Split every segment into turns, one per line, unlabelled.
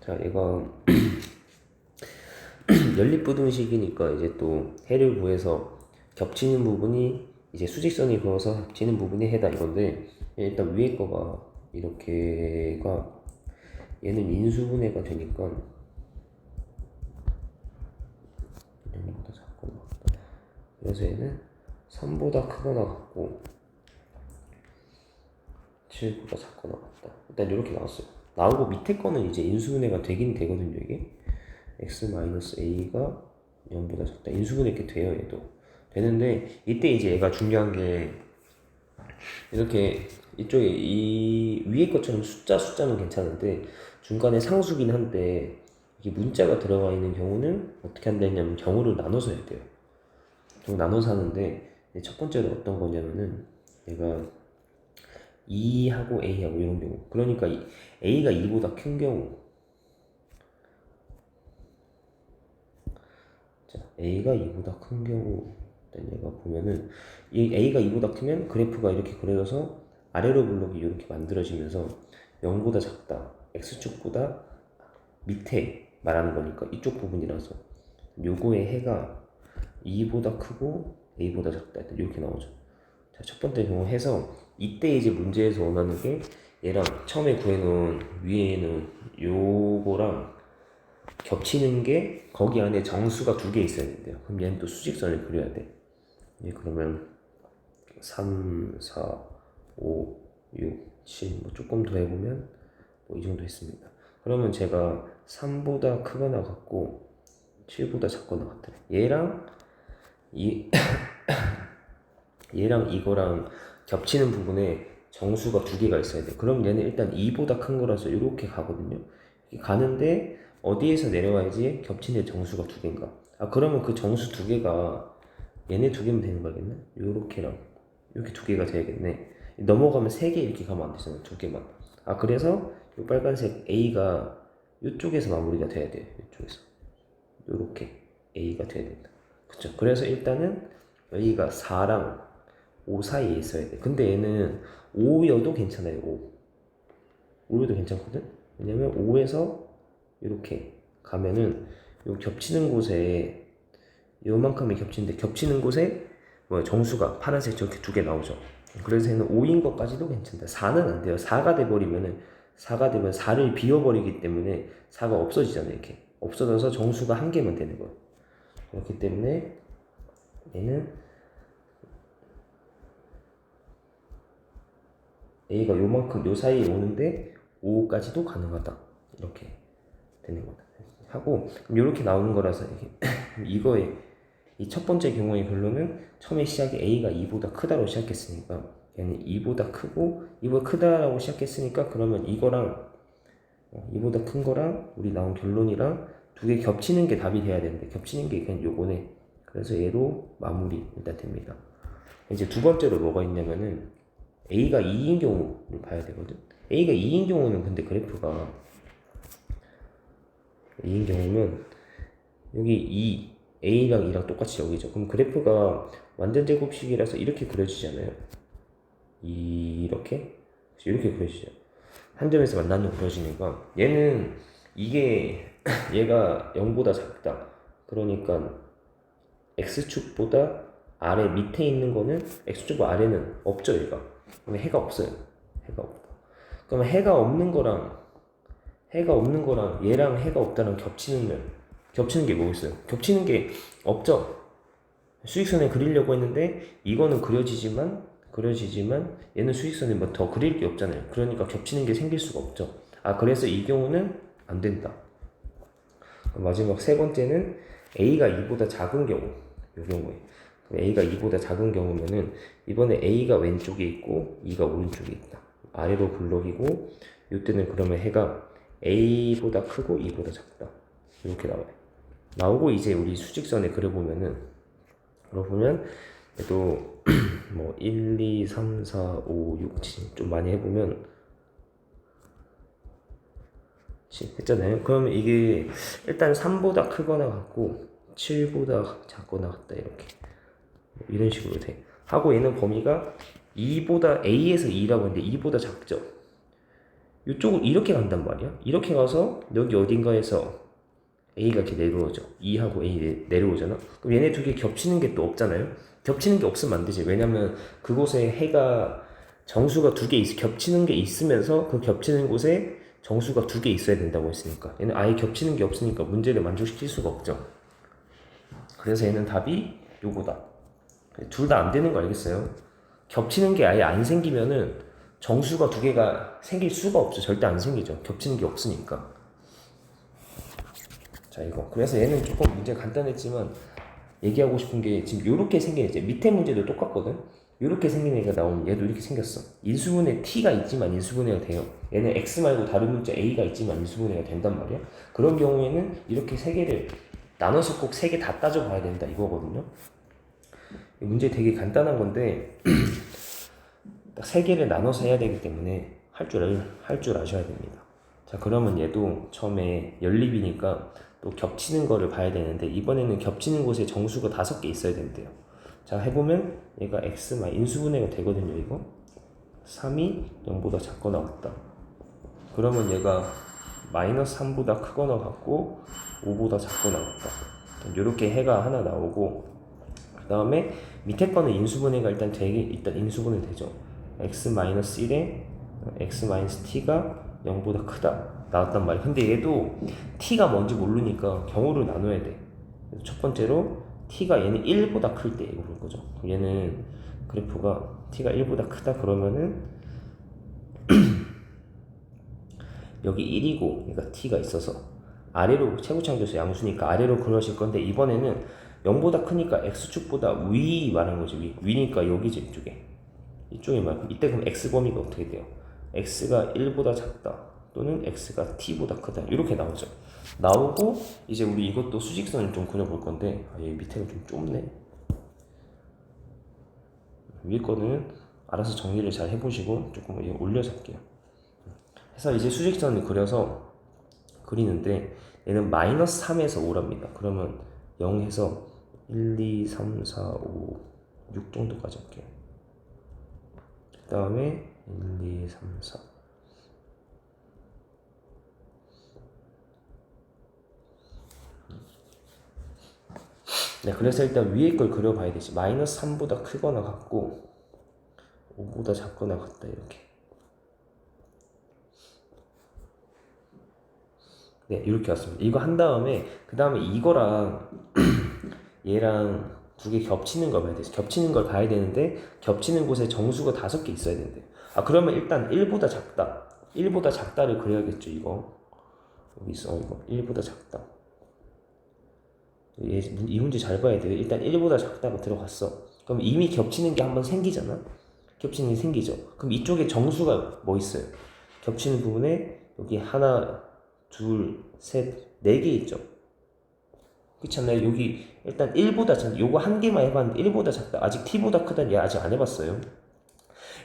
자, 얘가 연립부등식이니까 이제 또 해를 구해서 겹치는 부분이 이제 수직선이 그어서 합치는 부분이 해다 이건데 일단 위에 거가 이렇게가 얘는 인수분해가 되니까 얘보다 같다. 그래서 얘는 3보다 크거나 같고 7보다 작거나 같다. 일단 이렇게 나왔어요. 나오고 밑에 거는 이제 인수분해가 되긴 되거든요, 이게. x-a가 0보다 작다. 인수분해 이렇게 돼요, 얘도. 되는데, 이때 이제 얘가 중요한 게, 이렇게, 이쪽에 이 위에 것처럼 숫자, 숫자는 괜찮은데, 중간에 상수긴 한데, 이게 문자가 들어가 있는 경우는 어떻게 한다냐면 경우를 나눠서 해야 돼요. 좀 나눠서 하는데, 첫 번째로 어떤 거냐면은, 얘가 2하고 A하고 이런 경우. 그러니까 이- A가 2보다 큰 경우. 자, A가 2보다 큰 경우. 얘가 보면은 이 A가 2보다 크면 그래프가 이렇게 그려져서 아래로 블록이 이렇게 만들어지면서 0보다 작다. X축보다 밑에 말하는 거니까 이쪽 부분이라서 요거의 해가 2보다 크고 A보다 작다. 이렇게 나오죠. 자, 첫 번째 경우 해서 이때 이제 문제에서 원하는 게 얘랑 처음에 구해놓은 위에는 요거랑 겹치는 게 거기 안에 정수가 두 개 있어야 된대요. 그럼 얘는 또 수직선을 그려야 돼. 예, 그러면 3, 4, 5, 6, 7, 뭐 조금 더 해보면 뭐 이 정도 했습니다. 그러면 제가 3보다 크거나 같고 7보다 작거나 같아. 얘랑 이 얘랑 이거랑 겹치는 부분에 정수가 두 개가 있어야 돼. 그럼 얘는 일단 2보다 큰 거라서 이렇게 가거든요. 가는데 어디에서 내려와야지 겹치는 정수가 두 개인가? 아 그러면 그 정수 두 개가 얘네 두 개면 되는 거겠네? 요렇게랑 이렇게 두 개가 돼야겠네. 넘어가면 세 개 이렇게 가면 안 되잖아. 두 개만. 아 그래서 이 빨간색 A가 이쪽에서 마무리가 돼야 돼요. 이쪽에서. 요렇게 A가 돼야 된다. 그쵸? 그래서 일단은 여기가 4랑 5 사이에 있어야 돼. 근데 얘는 5여도 괜찮아요. 5. 5여도 괜찮거든? 왜냐면 5에서 이렇게 가면은 요 겹치는 곳에 요만큼이 겹치는데 겹치는 곳에 뭐 정수가 파란색 저렇게 두 개 나오죠. 그래서 얘는 5인 것까지도 괜찮다. 4는 안 돼요. 4가 돼버리면은 4가 되면 4를 비워버리기 때문에 4가 없어지잖아요. 이렇게 없어져서 정수가 한 개만 되는 거예요. 그렇기 때문에 얘는 A가 요만큼 요 사이에 오는데 5까지도 가능하다. 이렇게 되는 거다. 하고 이렇게 나오는 거라서 이거의 이 첫 번째 경우의 결론은 처음에 시작이 A가 2보다 크다로 시작했으니까 얘는 2보다 크고 2보다 크다라고 시작했으니까 그러면 이거랑 어, 2보다 큰 거랑 우리 나온 결론이랑 두 개 겹치는 게 답이 돼야 되는데 겹치는 게 그냥 요거네. 그래서 얘로 마무리 일단 됩니다. 이제 두 번째로 뭐가 있냐면은 A가 2인 경우를 봐야 되거든. A가 2인 경우는 근데 그래프가 2인 경우면 여기 2, A랑 2랑 똑같이 여기죠. 그럼 그래프가 완전 제곱식이라서 이렇게 그려지잖아요. 이렇게 이렇게 그려지죠. 한 점에서 만나는 그려지니까 얘는 이게 얘가 0보다 작다. 그러니까 x축보다 아래 밑에 있는 거는 x축 아래는 없죠 얘가 그러면 해가 없어요. 해가 없다. 그러면 해가 없는 거랑 해가 없는 거랑 얘랑 해가 없다랑 겹치는 면 겹치는 게 뭐 있어요? 겹치는 게 없죠? 수직선에 그리려고 했는데 이거는 그려지지만 그려지지만 얘는 수직선에 뭐더 그릴 게 없잖아요. 그러니까 겹치는 게 생길 수가 없죠. 아 그래서 이 경우는 안 된다. 마지막 세 번째는 a가 2보다 작은 경우 이 경우에. 그럼 a가 2보다 작은 경우면은 이번에 a가 왼쪽에 있고 2가 오른쪽에 있다. 아래로 블록이고 이때는 그러면 해가 a보다 크고 2보다 작다. 이렇게 나와요. 나오고 이제 우리 수직선에 그려보면은 그려보면 또 뭐 1, 2, 3, 4, 5, 6, 7 좀 많이 해보면 7 했잖아요. 그러면 이게 일단 3보다 크거나 같고 7보다 작거나 같다 이렇게 이런 식으로 돼 하고 얘는 범위가 2보다 a에서 2라고 했는데 2보다 작죠 이쪽을 이렇게 간단 말이야. 이렇게 가서 여기 어딘가에서 A가 이렇게 내려오죠. 2하고 A 내- 내려오잖아. 그럼 얘네 두 개 겹치는 게 또 없잖아요. 겹치는 게 없으면 안 되지. 왜냐면 그곳에 해가 정수가 두개 있, 겹치는 게 있으면서 그 겹치는 곳에 정수가 두 개 있어야 된다고 했으니까 얘는 아예 겹치는 게 없으니까 문제를 만족시킬 수가 없죠. 그래서 얘는 답이 요거다. 둘 다 안 되는 거 알겠어요? 겹치는 게 아예 안 생기면은 정수가 두 개가 생길 수가 없죠. 절대 안 생기죠. 겹치는 게 없으니까. 자 이거 그래서 얘는 조금 문제 간단했지만 얘기하고 싶은 게 지금 요렇게 생긴 이제 밑에 문제도 똑같거든. 요렇게 생긴 애가 나오면 얘도 이렇게 생겼어. 인수분해 t가 있지만 인수분해가 돼요. 얘는 x 말고 다른 문자 a가 있지만 인수분해가 된단 말이야. 그런 경우에는 이렇게 세 개를 나눠서 꼭 세 개 다 따져봐야 된다 이거거든요. 이 문제 되게 간단한 건데 딱 세 개를 나눠서 해야 되기 때문에 할줄할줄 아셔야 됩니다. 자 그러면 얘도 처음에 연립이니까 또 겹치는 거를 봐야 되는데 이번에는 겹치는 곳에 정수가 다섯 개 있어야 된대요. 자 해보면 얘가 x 마 인수분해가 되거든요 이거 3이 0보다 작거나 같다. 그러면 얘가 마이너스 3보다 크거나 같고 5보다 작거나 같다. 이렇게 해가 하나 나오고 그 다음에 밑에 거는 인수분해가 일단 되게 일단 인수분해 되죠. x 마이너스 1에 x 마이너스 t가 0보다 크다 나왔단 말이야. 근데 얘도 t가 뭔지 모르니까 경우를 나눠야 돼. 첫 번째로 t가 얘는 1보다 클 때 이거 볼 거죠. 얘는 그래프가 t가 1보다 크다 그러면은 여기 1이고 그러니까 t가 있어서 아래로 최고창조수 양수니까 아래로 그러실 건데 이번에는 0보다 크니까 x축보다 위 말하는 거지. 위 위니까 여기지 이쪽에. 이쪽에 말고 이때 그럼 x 범위가 어떻게 돼요? x가 1보다 작다 또는 x가 t보다 크다. 이렇게 나오죠. 나오고 이제 우리 이것도 수직선을 좀 그려볼 건데 아, 얘 밑에가 좀 좁네. 위에 거는 알아서 정리를 잘 해보시고 조금 이거 올려서 할게요. 해서 이제 수직선을 그려서 그리는데 얘는 마이너스 3에서 5랍니다. 그러면 0에서 1, 2, 3, 4, 5, 6 정도까지 할게요 그 다음에 1, 2, 3, 4 네, 그래서 일단 위에 걸 그려봐야 되지. 마이너스 3보다 크거나 같고 5보다 작거나 같다 이렇게. 네, 이렇게 왔습니다. 이거 한 다음에 그 다음에 이거랑 얘랑 두 개 겹치는 걸 봐야 돼. 겹치는 걸 봐야 되는데 겹치는 곳에 정수가 다섯 개 있어야 된대. 아 그러면 일단 1보다 작다. 1보다 작다를 그려야겠죠. 이거 여기 있어. 이거 1보다 작다. 얘, 이 문제 잘 봐야 돼요. 일단 1보다 작다가 들어갔어. 그럼 이미 겹치는 게 한번 생기잖아. 겹치는 게 생기죠. 그럼 이쪽에 정수가 뭐 있어요? 겹치는 부분에 여기 하나, 둘, 셋, 네 개 있죠. 그렇잖아요. 여기 일단 1보다 작다. 요거 한 개만 해봤는데 1보다 작다. 아직 t보다 크다는 얘 아직 안 해봤어요.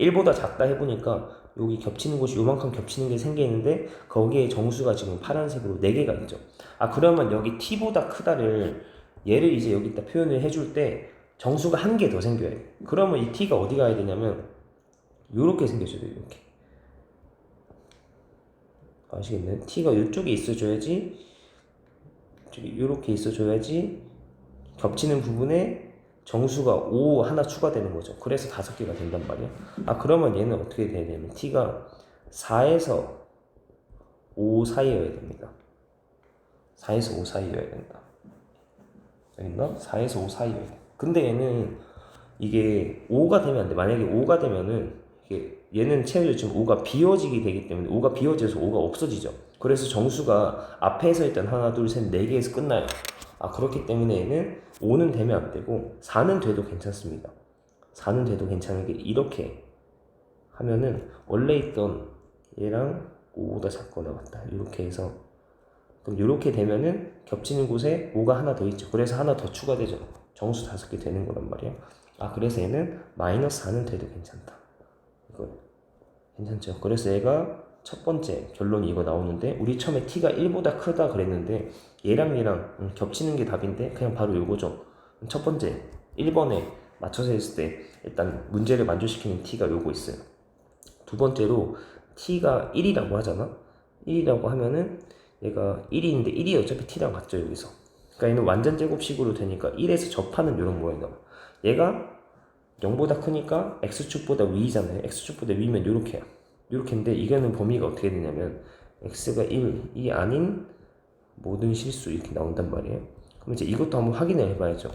1보다 작다 해보니까 여기 겹치는 곳이 요만큼 겹치는 게 생기는데 거기에 정수가 지금 파란색으로 4개가 있죠. 아 그러면 여기 t보다 크다를 얘를 이제 여기다 표현을 해줄 때 정수가 한 개 더 생겨야 돼. 그러면 이 t가 어디 가야 되냐면 요렇게 생겨줘야 돼. 이렇게. 아시겠나요? t가 이쪽에 있어줘야지 요렇게 있어줘야지 겹치는 부분에 정수가 5 하나 추가되는 거죠. 그래서 다섯 개가 된단 말이야. 아 그러면 얘는 어떻게 되냐면 t가 4에서 5 사이여야 됩니다. 4에서 5 사이여야 된다. 알겠나? 4에서 5 사이여야 돼. 근데 얘는 이게 5가 되면 안 돼. 만약에 5가 되면은 이게 얘는 채워져 지금 5가 비워지게 되기 때문에 5가 비워져서 5가 없어지죠. 그래서 정수가 앞에서 일단 하나, 둘, 셋, 네 개에서 끝나요. 아 그렇기 때문에 얘는 5는 되면 안 되고 4는 돼도 괜찮습니다. 4는 돼도 괜찮은 게 이렇게 하면은 원래 있던 얘랑 5보다 작거나 같다. 이렇게 해서 그럼 이렇게 되면은 겹치는 곳에 5가 하나 더 있죠. 그래서 하나 더 추가되죠. 정수 다섯 개 되는 거란 말이야. 아 그래서 얘는 마이너스 4는 돼도 괜찮다. 이거 괜찮죠. 그래서 얘가 첫 번째 결론이 이거 나오는데 우리 처음에 t가 1보다 크다 그랬는데 얘랑 얘랑 음, 겹치는 게 답인데 그냥 바로 요거죠. 첫 번째 1번에 맞춰서 했을 때 일단 문제를 만족시키는 t가 요거 있어요. 두 번째로 t가 1이라고 하잖아 1이라고 하면은 얘가 1인데 1이 어차피 t랑 같죠 여기서 그러니까 얘는 완전 제곱식으로 되니까 1에서 접하는 이런 모양이 나와 얘가 0보다 크니까 x축보다 위잖아요. X축보다 위면 요렇게야 요렇게인데 이거는 범위가 어떻게 되냐면 x가 1이 아닌 모든 실수 이렇게 나온단 말이에요. 그럼 이제 이것도 한번 확인을 해봐야죠.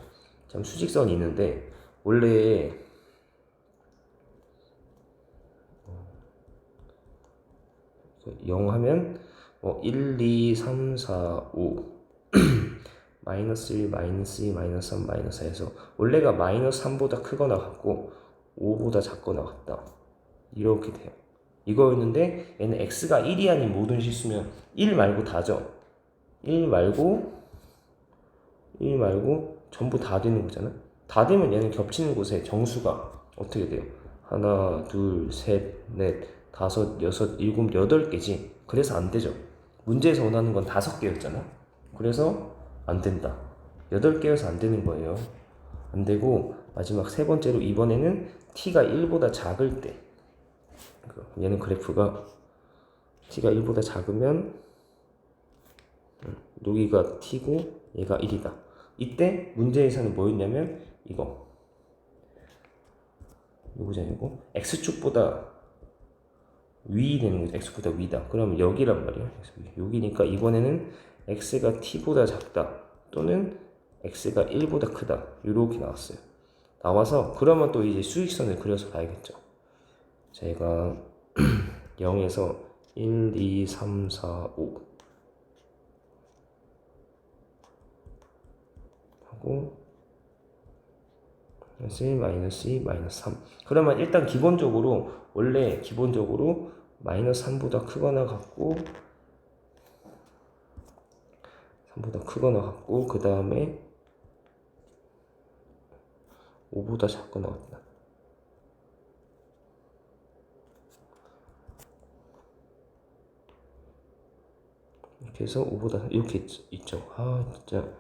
참 수직선이 있는데 원래 0 하면 뭐 1, 2, 3, 4, 5 마이너스 1, 마이너스 2, 마이너스 3, 마이너스 4 해서 원래가 마이너스 3보다 크거나 같고 5보다 작거나 같다. 이렇게 돼요. 이거였는데 얘는 x가 1이 아닌 모든 실수면 1 말고 다죠. 1 말고 1 말고 전부 다 되는 거잖아. 다 되면 얘는 겹치는 곳에 정수가 어떻게 돼요? 하나 둘 셋 넷 다섯 여섯 일곱 여덟 개지. 그래서 안 되죠. 문제에서 원하는 건 다섯 개였잖아. 그래서 안 된다. 여덟 개여서 안 되는 거예요. 안 되고 마지막 세 번째로 이번에는 t가 1보다 작을 때. 그, 얘는 그래프가 t가 1보다 작으면 음, 여기가 t고 얘가 1이다. 이때 문제에서는 뭐였냐면 이거. 요거잖아 이거 x축보다 위 되는 거죠 x보다 위다. 그러면 여기란 말이에요 여기니까 이번에는 x가 t보다 작다 또는 x가 1보다 크다. 이렇게 나왔어요. 나와서 그러면 또 이제 수직선을 그려서 봐야겠죠. 제가 0에서 1, 2, 3, 4, 5 하고 마이너스 1, 마이너스 2, 마이너스 3 그러면 일단 기본적으로 원래 기본적으로 마이너스 3보다 크거나 같고 3보다 크거나 같고 그 다음에 5보다 작거나 같다. 이렇게 해서 5보다 이렇게 있, 있죠. 아 진짜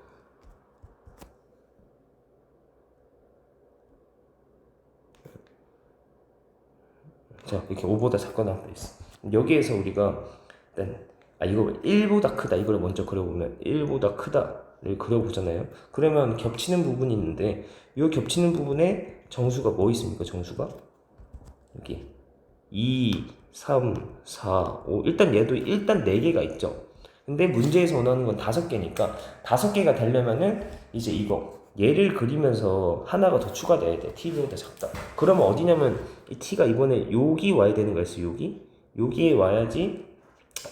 자 이렇게 5보다 작거나 돼 있어. 여기에서 우리가 일단 아 이거 1보다 크다. 이걸 먼저 그려보면 1보다 크다를 그려보잖아요. 그러면 겹치는 부분이 있는데 이 겹치는 부분에 정수가 뭐 있습니까? 정수가? 여기. 2 3 4 5 일단 얘도 일단 4개가 있죠. 근데 문제에서 원하는 건 5개니까 5개가 되려면은 이제 이거 얘를 그리면서 하나가 더 추가돼야 돼. t보다 작다. 그러면 어디냐면 이 t가 이번에 여기 와야 되는 거였어. 여기 여기에 와야지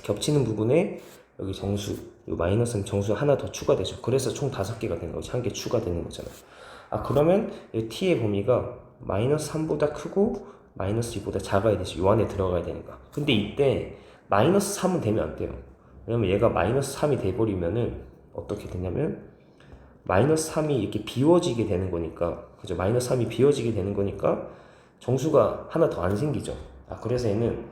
겹치는 부분에 여기 정수 요 마이너스는 정수 하나 더 추가되죠. 그래서 총 다섯 개가 되는 거지. 한 개 추가되는 거잖아. 아 그러면 이 t의 범위가 마이너스 3보다 크고 마이너스 2보다 작아야 되지. 요 안에 들어가야 되니까. 근데 이때 마이너스 3은 되면 안 돼요. 왜냐면 얘가 마이너스 3이 돼버리면은 어떻게 되냐면 마이너스 3이 이렇게 비워지게 되는 거니까 그죠? 마이너스 3이 비워지게 되는 거니까 정수가 하나 더 안 생기죠. 아 그래서 얘는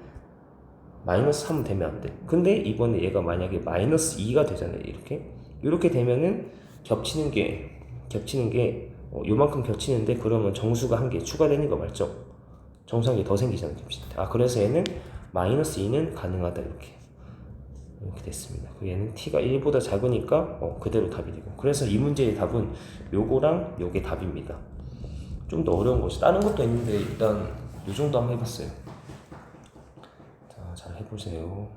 마이너스 3 되면 안 돼. 근데 이번에 얘가 만약에 마이너스 2가 되잖아요 이렇게. 이렇게 되면은 겹치는 게 겹치는 게 어, 요만큼 겹치는데 그러면 정수가 한 개 추가되는 거 맞죠? 정수 한 개 더 생기잖아요 때아 그래서 얘는 마이너스 2는 가능하다 이렇게 이렇게 됐습니다. 그 얘는 t가 1보다 작으니까 어, 그대로 답이 되고 그래서 이 문제의 답은 요거랑 요게 답입니다. 좀 더 어려운 것이 다른 것도 있는데 일단 요 정도 한번 해봤어요. 자, 잘 해보세요.